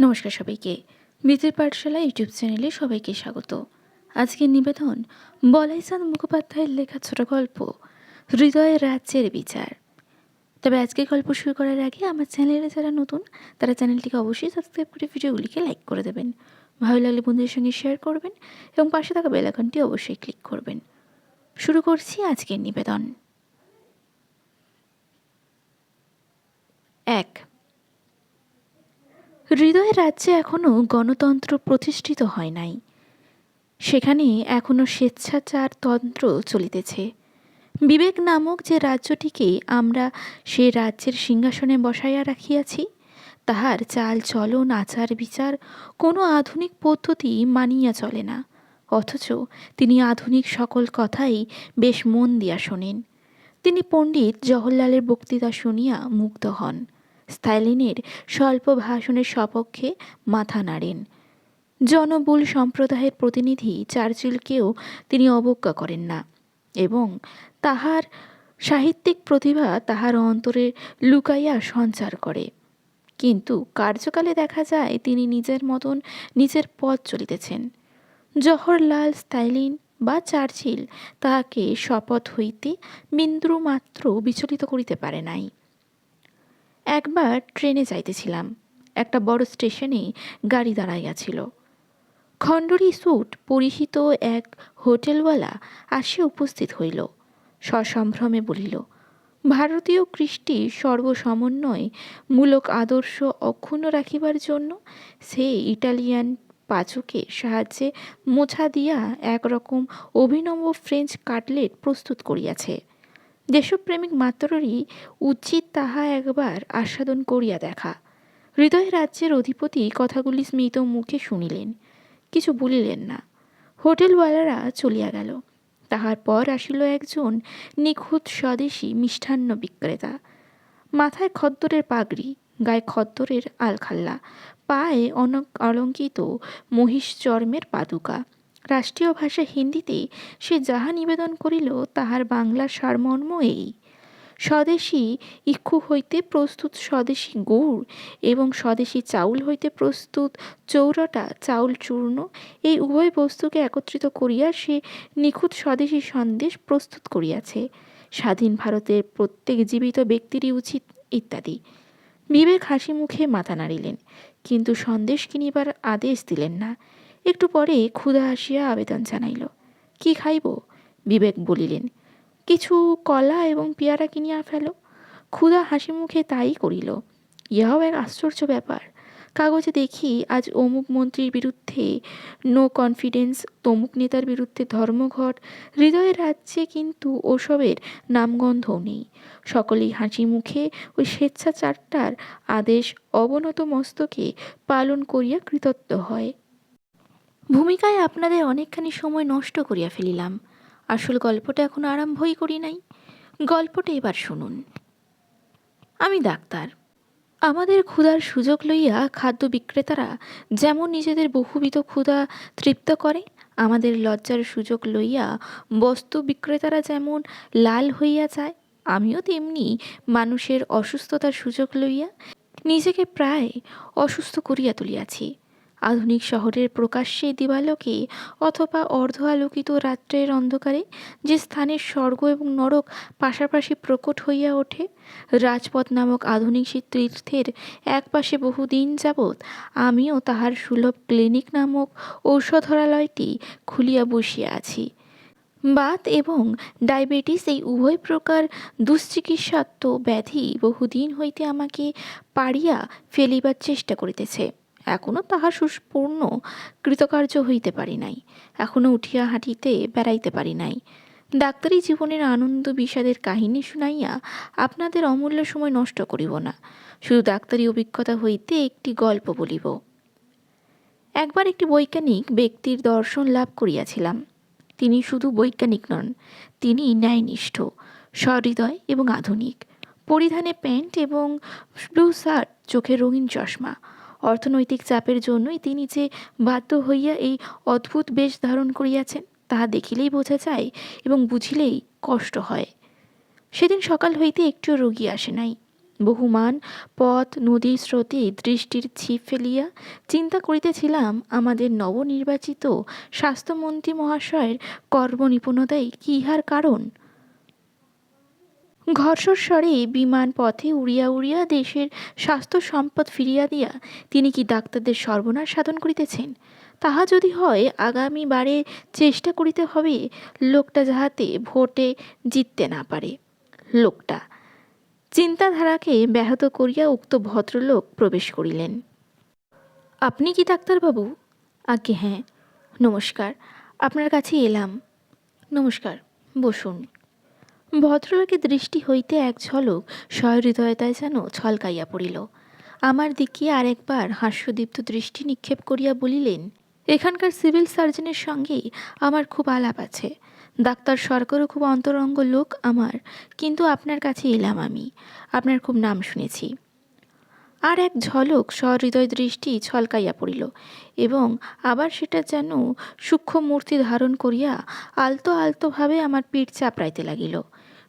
নমস্কার সবাইকে। বিজের পাঠশালা ইউটিউব চ্যানেলে সবাইকে স্বাগত। আজকের নিবেদন, বলাইচাঁদ মুখোপাধ্যায়ের লেখা ছোট গল্প হৃদয়ের রাজ্যের বিচার। তবে আজকের গল্প শুরু করার আগে আমার চ্যানেলে যারা নতুন, তারা চ্যানেলটিকে অবশ্যই সাবস্ক্রাইব করে ভিডিওগুলিকে লাইক করে দেবেন। ভালো লাগলে বন্ধুদের সঙ্গে শেয়ার করবেন এবং পাশে থাকা বেলাকনটি অবশ্যই ক্লিক করবেন। শুরু করছি আজকের নিবেদন। এক হৃদয়ের রাজ্যে এখনও গণতন্ত্র প্রতিষ্ঠিত হয় নাই। সেখানে এখনও স্বেচ্ছাচার তন্ত্র চলিতেছে। বিবেক নামক যে রাজ্যটিকে আমরা সে রাজ্যের সিংহাসনে বসাইয়া রাখিয়াছি, তাহার চাল চলন, আচার বিচার কোনো আধুনিক পদ্ধতি মানিয়া চলে না। অথচ তিনি আধুনিক সকল কথাই বেশ মন দিয়া শোনেন। তিনি পণ্ডিত জওহরলালের বক্তৃতা শুনিয়া মুগ্ধ হন। স্ট্যালিনের স্বল্প ভাষণের সপক্ষে মাথা নাড়েন। জনবুল সম্প্রদায়ের প্রতিনিধি চার্চিলকেও তিনি অবজ্ঞা করেন না এবং তাহার সাহিত্যিক প্রতিভা তাহার অন্তরে লুকাইয়া সঞ্চার করে। কিন্তু কার্যকালে দেখা যায় তিনি নিজের মতন নিজের পথ চলিতেছেন। জওহরলাল স্টাইলিন বা চার্চিল তাহাকে শপথ হইতে বিন্দুমাত্র বিচলিত করিতে পারে নাই। একবার ট্রেনে যাইতেছিলাম। একটা বড় স্টেশনে গাড়ি দাঁড়াইয়াছিল খণ্ডরি স্যুট পরিহিত এক হোটেলওয়ালা আসিয়া উপস্থিত হইল। সসম্ভ্রমে বলিল, ভারতীয় কৃষ্টি সর্বসমন্বয়, মূলক আদর্শ অক্ষুণ্ণ রাখিবার জন্য সে ইটালিয়ান পাচকের সাহায্যে মোছা দিয়া একরকম অভিনব ফ্রেঞ্চ কাটলেট প্রস্তুত করিয়াছে। দেশপ্রেমিক মাত্ররই উচিত তাহা একবার আস্বাদন করিয়া দেখা। হৃদয় রাজ্যের অধিপতি কথাগুলি স্মিত মুখে শুনিলেন। কিছু বলিলেন না। হোটেলওয়ালারা চলিয়া গেল। তাহার পর আসিল একজন নিখুঁত স্বদেশী মিষ্টান্ন বিক্রেতা। মাথায় খদ্দরের পাগড়ি, গায়ে খদ্দরের আলখাল্লা, পায়ে অনক অলঙ্কিত মহিষ চর্মের পাদুকা। রাষ্ট্রীয় ভাষা হিন্দিতে সে যাহা নিবেদন করিল, তাহার বাংলা সারমর্ম এই। স্বদেশী ইক্ষু হইতে প্রস্তুত স্বদেশী গুড় এবং স্বদেশী চাউল হইতে প্রস্তুত চৌরাটা চাউল চূর্ণ, এই উভয় বস্তুকে একত্রিত করিয়া সে নিখুঁত স্বদেশী সন্দেশ প্রস্তুত করিয়াছে। স্বাধীন ভারতের প্রত্যেক জীবিত ব্যক্তিরই উচিত ইত্যাদি। বিবেক হাসি মুখে মাথা নাড়িলেন, কিন্তু সন্দেশ কিনিবার আদেশ দিলেন না। একটু পরে ক্ষুধা আসিয়া আবেদন জানাইল। কি খাইব? বিবেক বলিলেন। কিছু কলা এবং পেয়ারা কিনিয়া ফেল। ক্ষুধা হাসি মুখে তাই করিল। ইহাও এক আশ্চর্য ব্যাপার। কাগজে দেখি আজ অমুক মন্ত্রীর বিরুদ্ধে নো কনফিডেন্স তমুক নেতার বিরুদ্ধে ধর্মঘট হৃদয়ের রাজ্যে কিন্তু ওসবের নামগন্ধও নেই। সকলেই হাসি মুখে ওই স্বেচ্ছাচারটার আদেশ অবনত মস্তকে পালন করিয়া কৃতত্ব হয়। ভূমিকায় আপনাদের অনেকখানি সময় নষ্ট করিয়া ফেলিলাম। আসল গল্পটা এখন আরম্ভই করি নাই। গল্পটা এবার শুনুন। আমি ডাক্তার। আমাদের ক্ষুধার সুযোগ লইয়া খাদ্য বিক্রেতারা যেমন নিজেদের বহুবিধ ক্ষুধা তৃপ্ত করে, আমাদের লজ্জার সুযোগ লইয়া বস্তু বিক্রেতারা যেমন লাল হইয়া যায়, আমিও তেমনি মানুষের অসুস্থতার সুযোগ লইয়া নিজেকে প্রায় অসুস্থ করিয়া তুলিয়াছি। আধুনিক শহরের প্রকাশ্যে দিবালোকে অথবা অর্ধ আলোকিত রাত্রের অন্ধকারে যে স্থানের স্বর্গ এবং নরক পাশাপাশি প্রকট হইয়া ওঠে, রাজপথ নামক আধুনিক সে তীর্থের একপাশে বহুদিন যাবৎ আমিও তাহার সুলভ ক্লিনিক নামক ঔষধরালয়টি খুলিয়া বসিয়া আছি। বাত এবং ডায়াবেটিস এই উভয় প্রকার দুশ্চিকিৎসাত্ম ব্যাধি বহুদিন হইতে আমাকে পাড়িয়া ফেলিবার চেষ্টা করিতেছে। এখনও তাহা সুস্পূর্ণ কৃতকার্য হইতে পারি নাই। এখনও উঠিয়া হাঁটিতে বেড়াইতে পারি নাই। ডাক্তারি জীবনের আনন্দ বিষাদের কাহিনী শুনাইয়া আপনাদের অমূল্য সময় নষ্ট করিব না। শুধু ডাক্তারি অভিজ্ঞতা হইতে একটি গল্প বলিব। একবার একটি বৈজ্ঞানিক ব্যক্তির দর্শন লাভ করিয়াছিলাম। তিনি শুধু বৈজ্ঞানিক নন, তিনি ন্যায়নিষ্ঠ, সহৃদয় এবং আধুনিক। পরিধানে প্যান্ট এবং ব্লু শার্ট, চোখে রঙিন চশমা। অর্থনৈতিক চাপের জন্যই তিনি যে বাধ্য হইয়া এই অদ্ভুত বেশ ধারণ করিয়াছেন, তাহা দেখিলেই বোঝা যায় এবং বুঝিলেই কষ্ট হয়। সেদিন সকাল হইতে একটিও রোগী আসে নাই। বহুমান পথ, নদীর স্রোতে দৃষ্টির ছিপ ফেলিয়া চিন্তা করিতেছিলাম, আমাদের নবনির্বাচিত স্বাস্থ্যমন্ত্রী মহাশয়ের কর্মনিপুণতাই কি ইহার কারণ? ঘর্ষস্বরে বিমান পথে উড়িয়া উড়িয়া দেশের স্বাস্থ্য সম্পদ ফিরিয়া দিয়া তিনি কি ডাক্তারদের সর্বনাশ সাধন করিতেছেন? তাহা যদি হয় আগামী বারে চেষ্টা করিতে হবে, লোকটা যাহাতে ভোটে জিততে না পারে। লোকটা। চিন্তাধারাকে ব্যাহত করিয়া উক্ত ভদ্রলোক প্রবেশ করিলেন। আপনি কি ডাক্তারবাবু? আজ্ঞে হ্যাঁ। নমস্কার। আপনার কাছে এলাম। নমস্কার। বসুন। ভদ্রলোকের দৃষ্টি হইতে এক ঝলক সহৃদয়তায় যেন ছলকাইয়া পড়িল। আমার দিকে আরেকবার হাস্যদীপ্ত দৃষ্টি নিক্ষেপ করিয়া বলিলেন, এখানকার সিভিল সার্জনের সঙ্গে আমার খুব আলাপ আছে। ডাক্তার সরকারও খুব অন্তরঙ্গ লোক আমার, কিন্তু আপনার কাছে এলাম আমি। আপনার খুব নাম শুনেছি। আর এক ঝলক সহৃদয় দৃষ্টি ছলকাইয়া পড়িল এবং আবার সেটা যেন সূক্ষ্ম মূর্তি ধারণ করিয়া আলতো আলতোভাবে আমার পিঠ চাপড়াইতে লাগিল।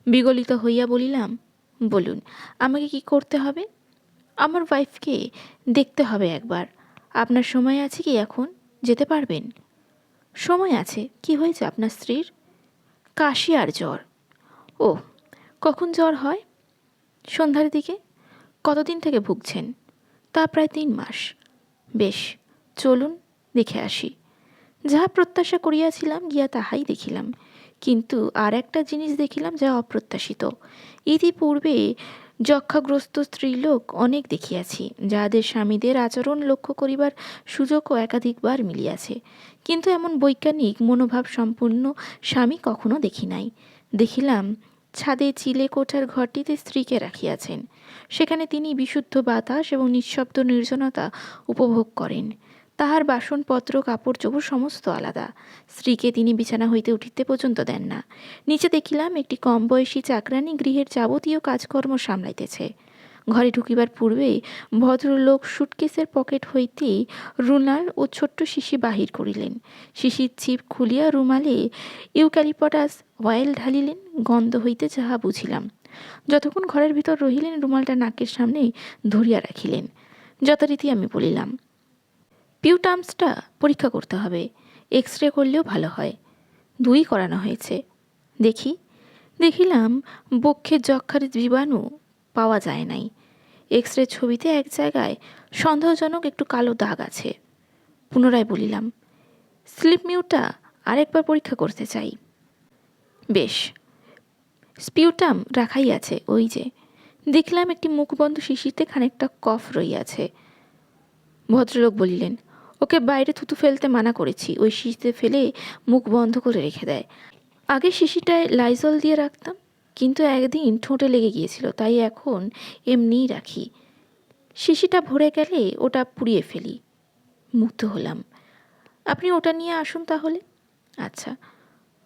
বিগলিত হইয়া বলিলাম, বলুন, আমাকে কি করতে হবে? আমার ওয়াইফকে দেখতে হবে একবার। আপনার সময় আছে কি এখন? যেতে পারবেন? সময় আছে। কি হয়েছে আপনার স্ত্রীর? কাশি আর জ্বর। ও কখন জ্বর হয়? সন্ধ্যার দিকে। কতদিন থেকে ভুগছেন? তা প্রায় তিন মাস। বেশ, চলুন, দেখে আসি। যাহা প্রত্যাশা করিয়াছিলাম, গিয়া তাহাই দেখিলাম। কিন্তু আর একটা জিনিস দেখিলাম যা অপ্রত্যাশিত। ইতিপূর্বে যক্ষাগ্রস্ত স্ত্রীলোক অনেক দেখিয়াছি, যাহাদের স্বামীদের আচরণ লক্ষ্য করিবার সুযোগও একাধিকবার মিলিয়াছে। কিন্তু এমন বৈজ্ঞানিক মনোভাব সম্পূর্ণ স্বামী কখনো দেখি নাই। দেখিলাম, ছাদে চিলে কোঠার ঘরটিতে স্ত্রীকে রাখিয়াছেন। সেখানে তিনি বিশুদ্ধ বাতাস এবং নিঃশব্দ নির্জনতা উপভোগ করেন। তাহার বাসনপত্র, কাপড় চোপড় সমস্ত আলাদা। স্ত্রীকে তিনি বিছানা হইতে উঠিতে পর্যন্ত দেন না। নিচে দেখিলাম একটি কম বয়সী চাকরানী গৃহের যাবতীয় কাজকর্ম সামলাইতেছে। ঘরে ঢুকিবার পূর্বে ভদ্রলোক সুটকেসের পকেট হইতেই রুনার ও ছোট্ট শিশি বাহির করিলেন। শিশির ছিপ খুলিয়া রুমালে ইউক্যালিপটাস অয়েল ঢালিলেন, গন্ধ হইতে যাহা বুঝিলাম। যতক্ষণ ঘরের ভিতর রহিলেন, রুমালটা নাকের সামনে ধরিয়া রাখিলেন। যথারীতি আমি বলিলাম পিউটামসটা পরীক্ষা করতে হবে। এক্স রে করলেও ভালো হয়। দুই করানো হয়েছে। দেখি। দেখিলাম বক্ষের যক্ষার জীবাণু পাওয়া যায় নাই। এক্স রে ছবিতে এক জায়গায় সন্দেহজনক একটু কালো দাগ আছে। পুনরায় বলিলাম, স্লিপ মিউটা আরেকবার পরীক্ষা করতে চাই। বেশ। স্পিউটাম রাখাই আছে ওই যে। দেখলাম একটি মুখবন্ধ শিশিতে খানিকটা কফ রইয়াছে। ভদ্রলোক বলিলেন ওকে বাইরে থুতু ফেলতে মানা করেছি। ওই শিশিতে ফেলে মুখ বন্ধ করে রেখে দেয়। আগে শিশিটায় লাইজল দিয়ে রাখতাম, কিন্তু একদিন ঠোঁটে লেগে গিয়েছিল, তাই এখন এমনিই রাখি। শিশিটা ভরে গেলে ওটা পুড়িয়ে ফেলি। মুগ্ধ হলাম। আপনি ওটা নিয়ে আসুন তাহলে। আচ্ছা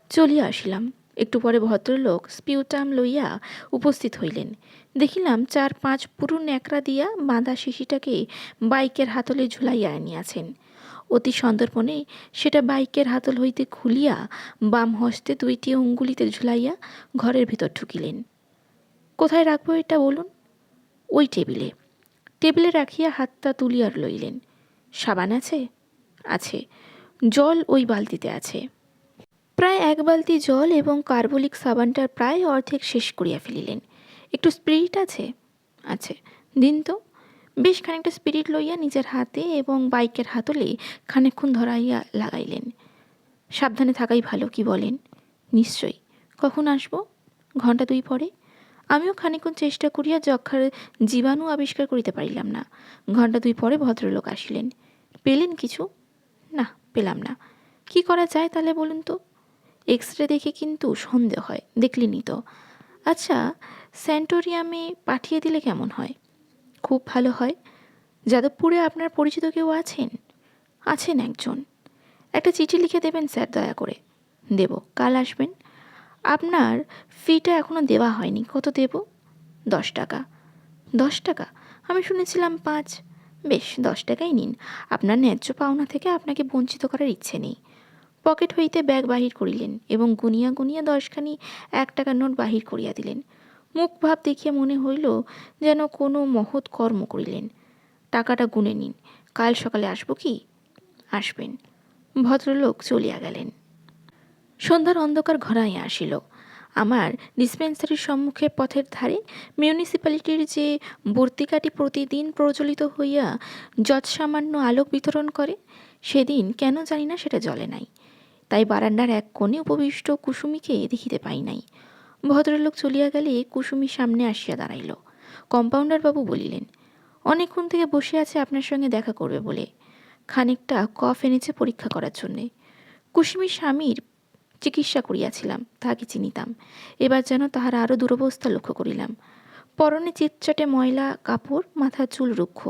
চলিয়া আসিলাম। একটু পরে ভদ্রলোক স্পিউটাম লইয়া উপস্থিত হইলেন। দেখিলাম চার পাঁচ পুরু ন্যাকড়া দিয়া বাঁধা শিশিটাকে বাইকের হাতলে ঝুলাইয়া আনিয়াছেন। অতি সন্দর্পণে সেটা বাইকের হাতল হইতে খুলিয়া বাম হস্তে দুইটি অঙ্গুলিতে ঝুলাইয়া ঘরের ভিতর ঢুকিলেন। কোথায় রাখব এটা বলুন? ওই টেবিলে। টেবিলে রাখিয়া হাতটা তুলিয়া লইলেন। সাবান আছে? আছে। জল ওই বালতিতে আছে। প্রায় এক বালতি জল এবং কার্বলিক সাবানটার প্রায় অর্ধেক শেষ করিয়া ফেলিলেন। একটু স্পিরিট আছে? আছে। দিন তো। বেশ খানিকটা স্পিরিট লইয়া নিজের হাতে এবং বাইকের হাতলে খানিকক্ষণ ধরাইয়া লাগাইলেন। সাবধানে থাকাই ভালো, কি বলেন? নিশ্চয়ই। কখন আসব? ঘণ্টা দুই পরে। আমিও খানিকক্ষণ চেষ্টা করিয়া যক্ষার জীবাণু আবিষ্কার করিতে পারিলাম না। ঘণ্টা দুই পরে ভদ্রলোক আসিলেন। পেলেন কিছু? না, পেলাম না। কি করা যায় তাহলে বলুন তো? এক্স রে দেখে কিন্তু সন্দেহ হয়, দেখলেনই তো। আচ্ছা স্যান্টোরিয়ামে পাঠিয়ে দিলে কেমন হয়? খুব ভালো হয়। যাদবপুরে আপনার পরিচিত কেউ আছেন? আছেন একজন। একটা চিঠি লিখে দেবেন স্যার, দয়া করে। দেব, কাল আসবেন। আপনার ফিটা এখনও দেওয়া হয়নি। কত দেব? দশ টাকা। দশ টাকা? আমি শুনেছিলাম পাঁচ। বেশ, দশ টাকাই নিন। আপনার ন্যায্য পাওনা থেকে আপনাকে বঞ্চিত করার ইচ্ছে নেই। পকেট হইতে ব্যাগ বাহির করিলেন এবং গুনিয়া গুনিয়া দশখানি এক টাকার নোট বাহির করিয়া দিলেন। মুখ ভাব দেখিয়া মনে হইল যেন কোনো মহৎ কর্ম করিলেন। টাকাটা গুনে নিন, কাল সকালে আসব কি? আসবেন। ভদ্রলোক চলিয়া গেলেন। সন্ধ্যার অন্ধকার ঘরাইয়া আসিল। আমার ডিসপেন্সারির সম্মুখে পথের ধারে মিউনিসিপ্যালিটির যে বর্তিকাটি প্রতিদিন প্রজ্বলিত হইয়া যৎসামান্য আলোক বিতরণ করে, সেদিন কেন জানি না সেটা জলে নাই। তাই বারান্দার এক কোণে উপবিষ্ট কুসুমীকে দেখিতে পাই নাই। ভদ্রলোক চলিয়া গেলে কুসুমী সামনে আসিয়া দাঁড়াইল। কম্পাউন্ডার বাবু বলিলেন, অনেকক্ষণ থেকে বসে আছে আপনার সঙ্গে দেখা করবে বলে। খানিকটা কফ এনেছে পরীক্ষা করার জন্যে। কুসুমীর স্বামীর চিকিৎসা করিয়াছিলাম তাহাকে চিনিতাম। এবার যেন তাহার আরও দুরবস্থা লক্ষ্য করিলাম। পরনে চিটচাটে ময়লা কাপড়, মাথার চুল রুক্ষ।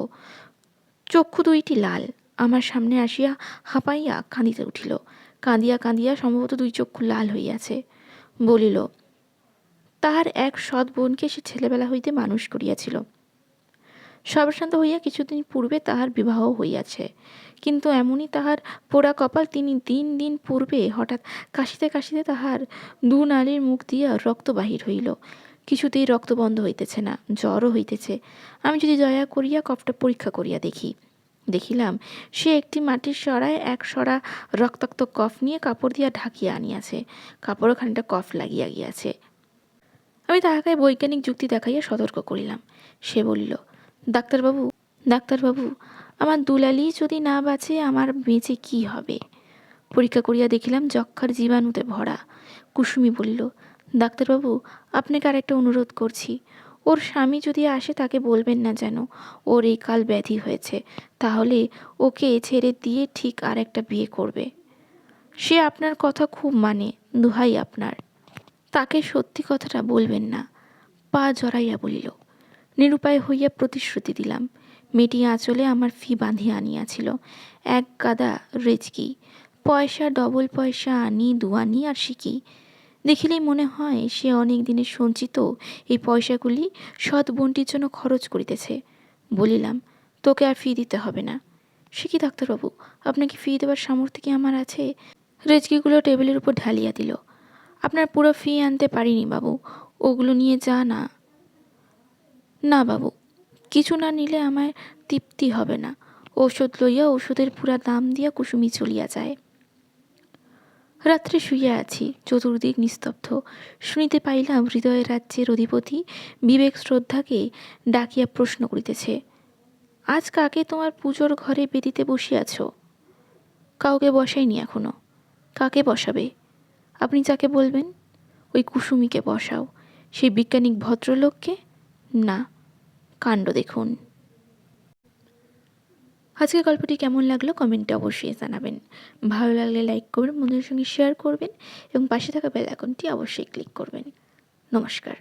চক্ষু দুইটি লাল। আমার সামনে আসিয়া হাঁপাইয়া কাঁদিতে উঠিল। কাঁদিয়া কাঁদিয়া সম্ভবত দুই চক্ষু লাল হইয়াছে। বলিল তাহার এক সৎ বোনকে সে ছেলেবেলা হইতে মানুষ করিয়াছিল। সর্বশান্ত হইয়া কিছুদিন পূর্বে তাহার বিবাহ হইয়াছে। কিন্তু এমনই তাহার পোড়া কপাল তিনি দিন দিন পূর্বে হঠাৎ কাশিতে কাশিতে তাহার দু নালীর মুখ দিয়া রক্ত বাহির হইল। কিছুতেই রক্ত বন্ধ হইতেছে না, জ্বরও হইতেছে। আমি যদি দয়া করিয়া কফটা পরীক্ষা করিয়া দেখি। দেখিলাম সে একটি মাটির সরায় এক সরা রক্তাক্ত কফ নিয়ে কাপড় দিয়া ঢাকিয়া আনিয়াছে। কাপড়ও খানিকটা কফ লাগিয়া গিয়াছে। আমি তাহাকে বৈজ্ঞানিক যুক্তি দেখাইয়া সতর্ক করিলাম। সে বলিল, ডাক্তারবাবু ডাক্তারবাবু, আমার দুলালি যদি না বাঁচে, আমার বেঁচে কি হবে? পরীক্ষা করিয়া দেখিলাম যক্ষার জীবাণুতে ভরা। কুসুমি বলিল, ডাক্তারবাবু, আপনাকে আর একটা অনুরোধ করছি। ওর স্বামী যদি আসে, তাকে বলবেন না যেন। ওর এই কাল ব্যাধি হয়েছে, তাহলে ওকে ছেড়ে দিয়ে ঠিক আর একটা বিয়ে করবে। সে আপনার কথা খুব মানে দুহাই আপনার। তাকে সত্যি কথাটা বলবেন না। পা জড়াইয়া বলিল, নিরুপায় হইয়া প্রতিশ্রুতি দিলাম। মেয়েটি আঁচলে আমার ফি বাঁধিয়া আনিয়াছিল। এক গাদা রেজকি পয়সা, ডবল পয়সা আনি দুয়ানি আর শিখি দেখিলেই মনে হয় সে অনেক দিনের সঞ্চিত। এই পয়সাগুলি সৎ বোনটির জন্য খরচ করিতেছে। বলিলাম, তোকে আর ফি দিতে হবে না। সে কি ডাক্তারবাবু? আপনাকে ফি দেওয়ার সামর্থ্য কি আমার আছে? রেজকিগুলো টেবিলের উপর ঢালিয়া দিল। আপনার পুরো ফি আনতে পারিনি বাবু। ওগুলো নিয়ে যা না। না বাবু, কিছু না নিলে আমার তৃপ্তি হবে না। ঔষধ লইয়া ওষুধের পুরা দাম দিয়া কুসুমি চলিয়া যায়। রাত্রে শুইয়া আছি, চতুর্দিক নিস্তব্ধ। শুনিতে পাইলাম হৃদয়ের রাজ্যের অধিপতি বিবেক শ্রদ্ধাকে ডাকিয়া প্রশ্ন করিতেছে, আজ কাকে তোমার পুজোর ঘরে বেদিতে বসিয়াছ? কাউকে বসাইনি এখনও। কাকে বসাবে? আপনি যাকে বলবেন? ওই কুসুমিকে বসাও। সেই বিজ্ঞানিক ভদ্রলোককে? না। কাণ্ড দেখুন। আজকের গল্পটি কেমন লাগল কমেন্টে অবশ্যই জানাবেন। ভালো লাগলে লাইক করবেন বন্ধুদের সঙ্গে শেয়ার করবেন এবং পাশে থাকা বেল আইকনটি অবশ্যই ক্লিক করবেন। নমস্কার।